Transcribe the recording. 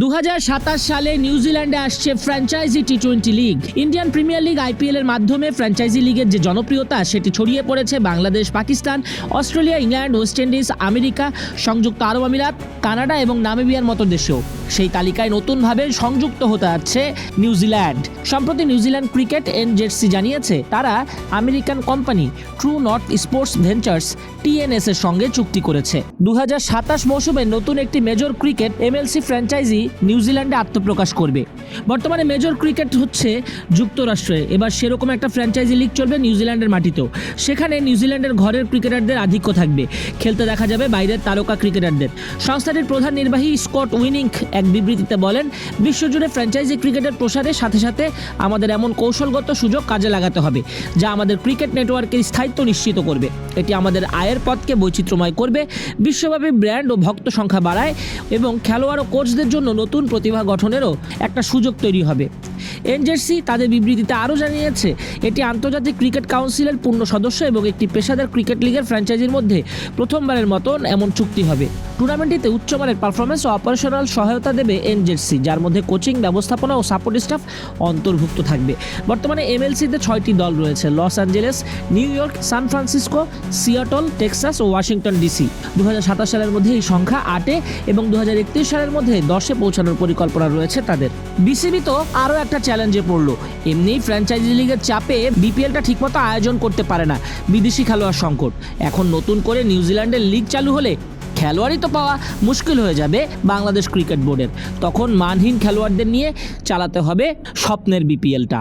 দু হাজার সাতাশ সালে নিউজিল্যান্ডে আসছে franchise T twenty league. Indian Premier League IPL এর মাধ্যমে ফ্র্যাঞ্চাইজি লিগের যে জনপ্রিয়তা, সেটি ছড়িয়ে পড়েছে Bangladesh, Pakistan, Australia, England, West Indies, America, সংযুক্ত আরব আমিরাত, কানাডা এবং নামিবিয়ার মতো দেশেও। সেই তালিকায় নতুনভাবে সংযুক্ত হতে যাচ্ছে নিউজিল্যান্ড সম্প্রতি নিউজিল্যান্ড ক্রিকেট এনজেডসি জানিয়েছে, তারা American company True North Sports Ventures TNS এর সঙ্গে চুক্তি করেছে। দুহাজার সাতাশ মৌসুমে নতুন একটি মেজর ক্রিকেট এমএলসি ফ্র্যাঞ্চাইজি নিউজিল্যান্ডে আত্মপ্রকাশ করবে। বর্তমানে মেজর ক্রিকেট হচ্ছে যুক্তরাষ্ট্রে, এবার সেরকম একটা ফ্র্যাঞ্চাইজি লিগ চলবে নিউজিল্যান্ডের মাটিতেও। সেখানে নিউজিল্যান্ডের ঘরের ক্রিকেটারদের আধিক্য থাকবে। খেলতে দেখা যাবে বাইরের তারকা ক্রিকেটারদের। সংস্থাটির প্রধান নির্বাহী স্কট উইনিং এক বিবৃতিতে বলেন, বিশ্বজুড়ে ফ্র্যাঞ্চাইজি ক্রিকেটের প্রসারের সাথে সাথে আমাদের এমন কৌশলগত সুযোগ কাজে লাগাতে হবে, যা আমাদের ক্রিকেট নেটওয়ার্কের স্থায়িত্ব নিশ্চিত করবে। এটি আমাদের আয়ের পথকে বৈচিত্র্যময় করবে, বিশ্বব্যাপী ব্র্যান্ড ও ভক্ত সংখ্যা বাড়ায় এবং খেলোয়াড় ও কোচদের জন্য নতুন প্রতিভা গঠনেরও একটা সুযোগ তৈরি হবে। এনজেসি তাদের বিবৃতিতে আরও জানিয়েছে, এটি আন্তর্জাতিক ক্রিকেট কাউন্সিলের পূর্ণ সদস্য এবং একটি পেশাদার ক্রিকেট লিগের ফ্র্যাঞ্চাইজির মধ্যে প্রথমবারের মতন এমন চুক্তি হবে। টুর্নামেন্টটিতে উচ্চমানের পারফরমেন্স ও অপারেশনাল সহায়তা দেবে এনজেসি যার মধ্যে কোচিং ব্যবস্থাপনা ও সাপোর্ট স্টাফ অন্তর্ভুক্ত থাকবে। বর্তমানে এমএলসিতে ছয়টি দল রয়েছে, Los Angeles, New York, San Francisco, Seattle, Texas ও ওয়াশিংটন ডিসি। দু হাজার সাতাশ সালের মধ্যে এই সংখ্যা আটে এবং দু হাজার একত্রিশ সালের মধ্যে দশে পৌঁছানোর পরিকল্পনা রয়েছে তাদের। বিসিবি তো আরও একটা চ্যালেঞ্জে পড়ল। এমনিই ফ্র্যাঞ্চাইজি লিগের চাপে বিপিএলটা ঠিকমতো আয়োজন করতে পারে না। বিদেশি খেলোয়াড় সংকট। এখন নতুন করে নিউজিল্যান্ডের লিগ চালু হলে খেলোয়াড়ই তো পাওয়া মুশকিল হয়ে যাবে বাংলাদেশ ক্রিকেট বোর্ডের। তখন মানহীন খেলোয়াড়দের নিয়ে চালাতে হবে স্বপ্নের বিপিএলটা।